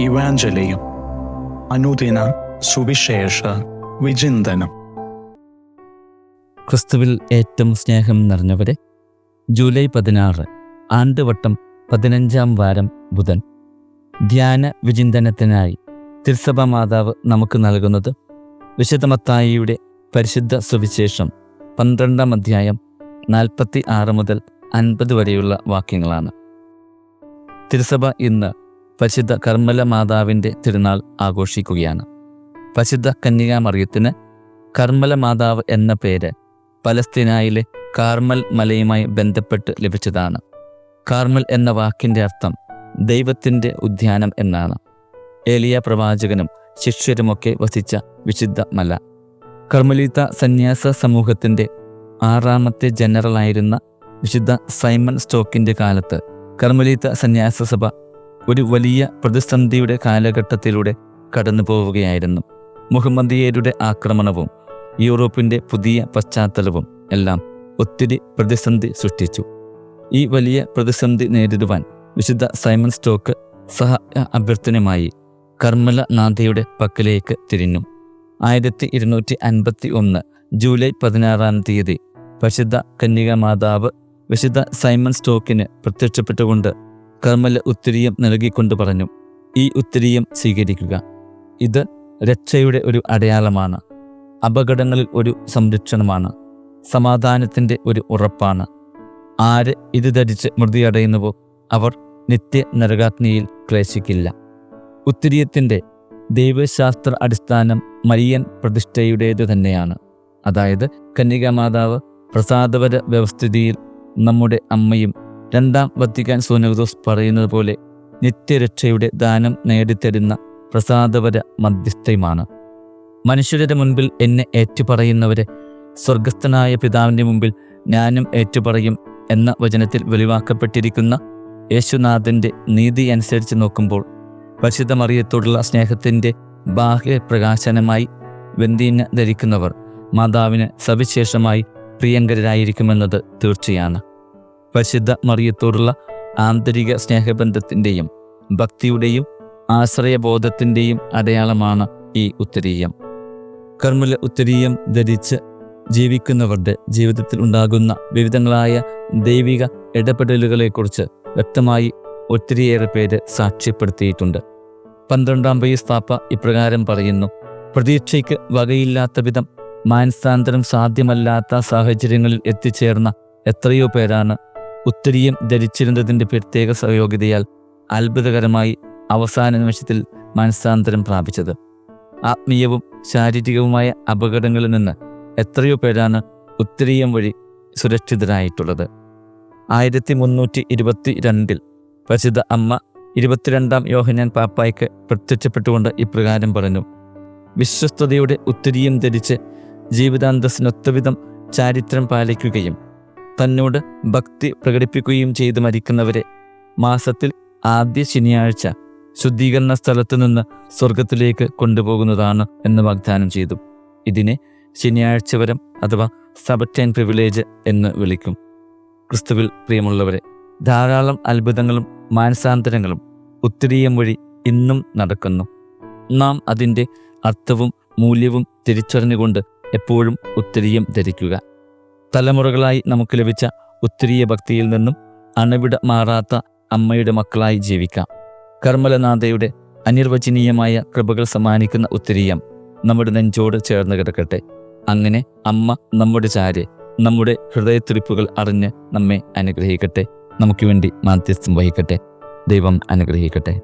ഇവാഞ്ചലിയും അനുദിന സുവിശേഷ വിചിന്തനം. ക്രിസ്തുവിൽ ഏറ്റവും സ്നേഹം നിറഞ്ഞവരെ ജൂലൈ പതിനാറ് ആണ്ടുവട്ടം പതിനഞ്ചാം വാരം ബുധൻ. ധ്യാന വിചിന്തനത്തിനായി തിരുസഭ മാതാവ് നമുക്ക് നൽകുന്നത് വിശുദ്ധമത്തായിയുടെ പരിശുദ്ധ സുവിശേഷം പന്ത്രണ്ടാം അധ്യായം നാൽപ്പത്തി ആറ് മുതൽ അൻപത് വരെയുള്ള വാക്യങ്ങളാണ്. തിരുസഭ ഇന്ന് പരിശുദ്ധ കർമ്മല മാതാവിന്റെ തിരുനാൾ ആഘോഷിക്കുകയാണ്. പരിശുദ്ധ കന്യകാമറിയത്തിന് കർമ്മല മാതാവ് എന്ന പേര് പലസ്തീനായിലെ കാർമൽ മലയുമായി ബന്ധപ്പെട്ട് ലഭിച്ചതാണ്. കാർമൽ എന്ന വാക്കിന്റെ അർത്ഥം ദൈവത്തിന്റെ ഉദ്യാനം എന്നാണ്. ഏലിയ പ്രവാചകനും ശിഷ്യരുമൊക്കെ വസിച്ച വിശുദ്ധ മല. കർമ്മലീത സന്യാസ സമൂഹത്തിന്റെ ആറാമത്തെ ജനറലായിരുന്ന വിശുദ്ധ സൈമൺ സ്റ്റോക്കിന്റെ കാലത്ത് കർമ്മലീത സന്യാസ സഭ ഒരു വലിയ പ്രതിസന്ധിയുടെ കാലഘട്ടത്തിലൂടെ കടന്നു പോവുകയായിരുന്നു മുഹമ്മദിയരുടെ ആക്രമണവും യൂറോപ്പിന്റെ പുതിയ പശ്ചാത്തലവും എല്ലാം ഒത്തിരി പ്രതിസന്ധി സൃഷ്ടിച്ചു. ഈ വലിയ പ്രതിസന്ധി നേരിടുവാൻ വിശുദ്ധ സൈമൺ സ്റ്റോക്ക് സഹായ അഭ്യർത്ഥനയുമായി കർമ്മല നാഥയുടെ പക്കലേക്ക് തിരിഞ്ഞു. ആയിരത്തി ഇരുന്നൂറ്റി അൻപത്തി ഒന്ന് ജൂലൈ പതിനാറാം തീയതി പരിശുദ്ധ കന്യക മാതാവ് വിശുദ്ധ സൈമൺ സ്റ്റോക്കിന് പ്രത്യക്ഷപ്പെട്ടുകൊണ്ട് കർമ്മല ഉത്തിരിയം നൽകിക്കൊണ്ട് പറഞ്ഞു ഈ ഉത്തിരിയം സ്വീകരിക്കുക. ഇത് രക്ഷയുടെ ഒരു അടയാളമാണ്. അപകടങ്ങളിൽ ഒരു സംരക്ഷണമാണ്. സമാധാനത്തിന്റെ ഒരു ഉറപ്പാണ്. ആര് ഇത് ധരിച്ച് മൃതിയടയുന്നുവോ അവർ നിത്യ നരകാഗ്നിയിൽ ക്ലേശിക്കില്ല ഉത്തിരിയത്തിന്റെ ദൈവശാസ്ത്ര അടിസ്ഥാനം മരിയൻ പ്രതിഷ്ഠയുടേതു തന്നെയാണ്. അതായത് കന്യകാമാതാവ് പ്രസാദപര വ്യവസ്ഥിതിയിൽ നമ്മുടെ അമ്മയും രണ്ടാം വത്തിക്കാൻ സോനോദോസ് പറയുന്നത് പോലെ നിത്യരക്ഷയുടെ ദാനം നേടിത്തരുന്ന പ്രസാദപര മധ്യസ്ഥയുമാണ്. മനുഷ്യരുടെ മുൻപിൽ എന്നെ ഏറ്റുപറയുന്നവരെ സ്വർഗസ്ഥനായ പിതാവിന്റെ മുമ്പിൽ ഞാനും ഏറ്റുപറയും എന്ന വചനത്തിൽ വെളിവാക്കപ്പെട്ടിരിക്കുന്ന യേശുനാഥന്റെ നീതി അനുസരിച്ച് നോക്കുമ്പോൾ പരിശുദ്ധ മറിയത്തോടുള്ള സ്നേഹത്തിന്റെ ബാഹ്യപ്രകാശനമായി വെന്തീന ധരിക്കുന്നവർ മാതാവിന് സവിശേഷമായി പ്രിയങ്കരായിരിക്കുമെന്നത് തീർച്ചയാണ്. പരിശുദ്ധ മറിയത്തോടുള്ള ആന്തരിക സ്നേഹബന്ധത്തിന്റെയും ഭക്തിയുടെയും ആശ്രയബോധത്തിന്റെയും അടയാളമാണ് ഈ ഉത്തരീയം. കർമ്മല ഉത്തരീയം ധരിച്ച് ജീവിക്കുന്നവരുടെ ജീവിതത്തിൽ ഉണ്ടാകുന്ന വിവിധങ്ങളായ ദൈവിക ഇടപെടലുകളെക്കുറിച്ച് വ്യക്തമായി ഒത്തിരിയേറെ പേര് സാക്ഷ്യപ്പെടുത്തിയിട്ടുണ്ട്. പന്ത്രണ്ടാം സ്ഥാപ ഇപ്രകാരം പറയുന്നു പ്രതീക്ഷയ്ക്ക് വകയില്ലാത്ത വിധം മാനസാന്തരം സാധ്യമല്ലാത്ത സാഹചര്യങ്ങളിൽ എത്തിച്ചേർന്ന എത്രയോ പേരാണ് ഉത്തരീയം ധരിച്ചിരുന്നതിന്റെ പ്രത്യേക സഹയോഗ്യതയാൽ അത്ഭുതകരമായി അവസാന നിമിഷത്തിൽ മനസ്സാന്തരം പ്രാപിച്ചത്. ആത്മീയവും ശാരീരികവുമായ അപകടങ്ങളിൽ നിന്ന് എത്രയോ പേരാണ് ഉത്തരീയം വഴി സുരക്ഷിതരായിട്ടുള്ളത്. ആയിരത്തി മുന്നൂറ്റി ഇരുപത്തി രണ്ടിൽ പ്രസിദ്ധ അമ്മ ഇരുപത്തിരണ്ടാം യോഹനാൻ പാപ്പായ്ക്ക് പ്രത്യക്ഷപ്പെട്ടുകൊണ്ട് ഇപ്രകാരം പറഞ്ഞു വിശ്വസ്തയുടെ ഉത്തരീയം ധരിച്ച് ജീവിതാന്തസ്സിനൊത്തവിധം ചാരിത്രം പാലിക്കുകയും തന്നോട് ഭക്തി പ്രകടിപ്പിക്കുകയും ചെയ്ത് മരിക്കുന്നവരെ മാസത്തിൽ ആദ്യ ശനിയാഴ്ച ശുദ്ധീകരണ സ്ഥലത്തു നിന്ന് സ്വർഗത്തിലേക്ക് കൊണ്ടുപോകുന്നതാണ് എന്ന് വാഗ്ദാനം ചെയ്തു. ഇതിനെ ശനിയാഴ്ച വരം അഥവാ സബറ്റൈൻ പ്രിവിലേജ് എന്ന് വിളിക്കും. ക്രിസ്തുവിൽ പ്രിയമുള്ളവരെ ധാരാളം അത്ഭുതങ്ങളും മാനസാന്തരങ്ങളും ഉത്തരീയം വഴി ഇന്നും നടക്കുന്നു. നാം അതിന്റെ അർത്ഥവും മൂല്യവും തിരിച്ചറിഞ്ഞുകൊണ്ട് എപ്പോഴും ഉത്തരീയം ധരിക്കുക. തലമുറകളായി നമുക്ക് ലഭിച്ച ഉത്തരീയ ഭക്തിയിൽ നിന്നും അണവിട മാറാത്ത അമ്മയുടെ മക്കളായി ജീവിക്കാം. കർമ്മലനാഥയുടെ അനിർവചനീയമായ കൃപകൾ സമ്മാനിക്കുന്ന ഉത്തരീയം നമ്മുടെ നെഞ്ചോട് ചേർന്ന് കിടക്കട്ടെ. അങ്ങനെ അമ്മ നമ്മുടെ ചാര് നമ്മുടെ ഹൃദയത്തിരിപ്പുകൾ അറിഞ്ഞ് നമ്മെ അനുഗ്രഹിക്കട്ടെ. നമുക്ക് വേണ്ടി മാധ്യസ്ഥം വഹിക്കട്ടെ. ദൈവം അനുഗ്രഹിക്കട്ടെ.